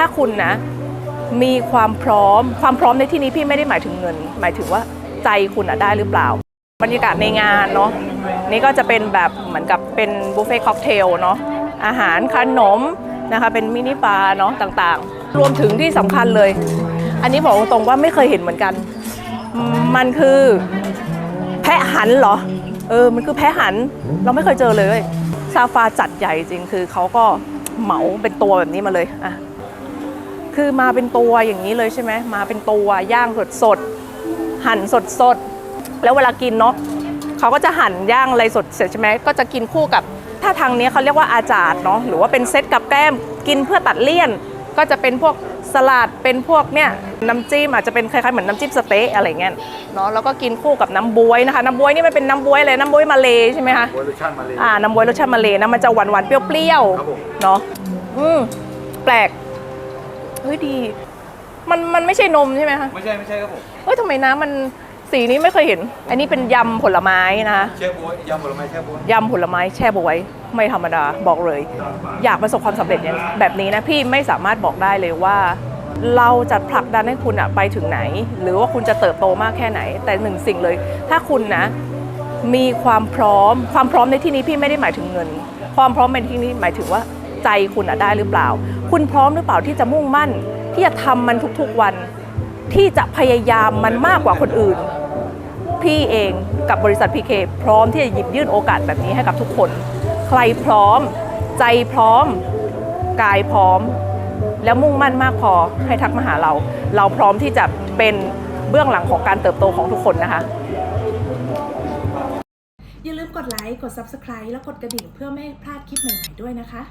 ถ้าคุณนะ มีความพร้อม ความพร้อมในที่นี้พี่ไม่ได้หมายถึงเงิน หมายถึงว่าใจคุณอะได้หรือเปล่า บรรยากาศในงานเนาะนี่ก็จะเป็นแบบเหมือนกับเป็นบุฟเฟ่ต์ค็อกเทลเนาะอาหารขนมนะคะเป็นมินิบาร์เนาะต่างๆ รวมถึงที่สำคัญเลย อันนี้บอกตรงๆว่าไม่เคยเห็นเหมือนกัน มันคือแพะหันเหรอ เออ มันคือแพะหัน เราไม่เคยเจอเลย ซาฟาจัดใหญ่จริง คือเขาก็เหมาเป็นตัวแบบนี้มาเลยอะ คือมาเป็นตัวอย่างนี้เลยใช่ไหมมาเป็นตัวย่างสดสดๆหั่นสดสดๆแล้วเวลากินเนาะเขาก็จะหั่นย่างอะไรสดเสร็จใช่ไหมก็จะกินคู่กับถ้าทางนี้เขาเรียกว่าอาจาดเนาะหรือว่าเป็นเซตกับแก้มกินเพื่อตัดเลี่ยน ก็จะเป็นพวกสลัดเป็นพวกเนี่ยน้ำจิ้มอาจจะเป็นคล้ายๆเหมือนน้ำจิ้มสเต๊ะอะไรเงี้ยเนาะแล้วก็กินคู่กับน้ำบวยนะคะน้ำบวยนี่มันเป็นน้ำบวยเลยน้ำบวยมาเลยใช่ไหมคะโวลูชั่นมาเลยอ่าน้ำบวยรสชาติมาเลยนะมันจะหวานหวานๆเปรี้ยวครับผมๆเนาะอืมแปลก เฮ้ยดี มันมันไม่ใช่นมใช่ไหมคะไม่ใช่ไม่ใช่ครับผมเฮ้ยทำไมน้ำมันสีนี้ไม่เคยเห็น อันนี้เป็นยำผลไม้นะคะเชฟบวยยำผลไม้เชฟบวยยำผลไม้แช่บวยไม่ธรรมดาบอกเลย อยากประสบความสำเร็จอย่างแบบนี้นะพี่ไม่สามารถบอกได้เลยว่า เราจะผลักดันให้คุณอะไปถึงไหน หรือว่าคุณจะเติบโตมากแค่ไหน แต่หนึ่งสิ่งเลย ถ้าคุณนะ มีความพร้อม ความพร้อมในที่นี้พี่ไม่ได้หมายถึงเงิน ความพร้อมในที่นี้หมายถึงว่าใจคุณอะได้หรือเปล่า คุณพร้อมหรือเปล่าที่จะมุ่งมั่น ที่จะทำมันทุกๆวัน ที่จะพยายามมันมากกว่าคนอื่น พี่เองกับบริษัทพีเคพร้อมที่จะหยิบยื่นโอกาสแบบนี้ให้กับทุกคน ใครพร้อม ใจพร้อม กายพร้อม แล้วมุ่งมั่นมากพอให้ทักมาหาเรา เราพร้อมที่จะเป็นเบื้องหลังของการเติบโตของทุกคนนะคะอย่าลืมกดไลค์ กด Subscribe แล้วกดกระดิ่งเพื่อไม่ให้พลาดคลิปใหม่ๆด้วยนะคะ